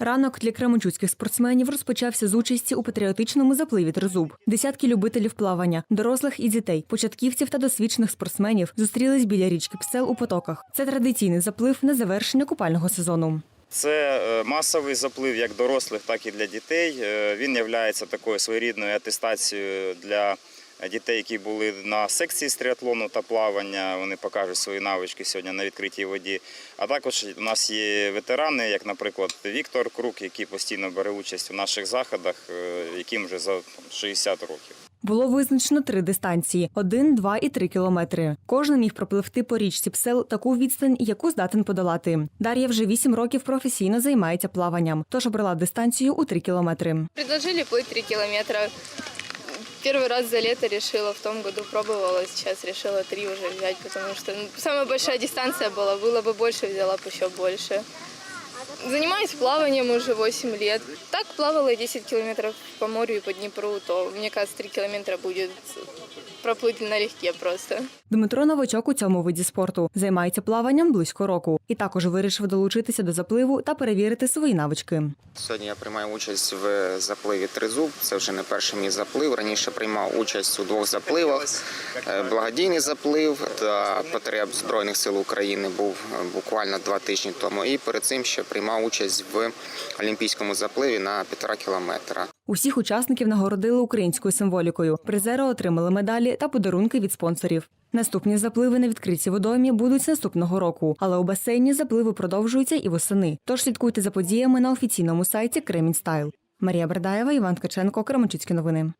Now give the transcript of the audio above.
Ранок для кременчуцьких спортсменів розпочався з участі у патріотичному запливі Тризуб. Десятки любителів плавання, дорослих і дітей, початківців та досвідчених спортсменів зустрілись біля річки Псел у потоках. Це традиційний заплив на завершення купального сезону. Це е, масовий заплив як дорослих, так і для дітей. Е, Він є такою своєрідною атестацією для дітей, які були на секції з триатлону та плавання. Вони покажуть свої навички сьогодні на відкритій воді. А також у нас є ветерани, як, наприклад, Віктор Крук, який постійно бере участь у наших заходах, е, яким вже за там, 60 років. Було визначено три дистанції: 1, 2 і 3 кілометри. Кожен міг пропливти по річці Псел таку відстань, яку здатен подолати. Дар'я вже 8 років професійно займається плаванням, тож обрала дистанцію у 3 кілометри. Предложили плыть 3 километра. Первый раз за лето решила, в том году пробовала, сейчас решила 3 уже взять, потому что ну, самая большая дистанция была, было бы больше, взяла бы еще больше. Занимаюсь плаванием уже 8 лет. Так плавала 10 километров по морю и по Днепру, то, мне кажется, 3 километра будет проплыть налегке просто. Дмитро новачок у цьому виді спорту займається плаванням близько року і також вирішив долучитися до запливу та перевірити свої навички. Сьогодні я приймаю участь в запливі Тризуб. Це вже не перший мій заплив. Раніше приймав участь у двох запливах. Е, Благодійний заплив та потреб Збройних сил України був е, буквально два тижні тому. І перед цим ще приймав участь в олімпійському запливі на півтора кілометра. Усіх учасників нагородили українською символікою. Призери отримали медалі та подарунки від спонсорів. Наступні запливи на відкритій водоймі будуть з наступного року, але у басейні запливи продовжуються і восени. Тож слідкуйте за подіями на офіційному сайті Кремінь Стайл. Марія Бердаєва, Іван Ткаченко, Кременчуцькі новини.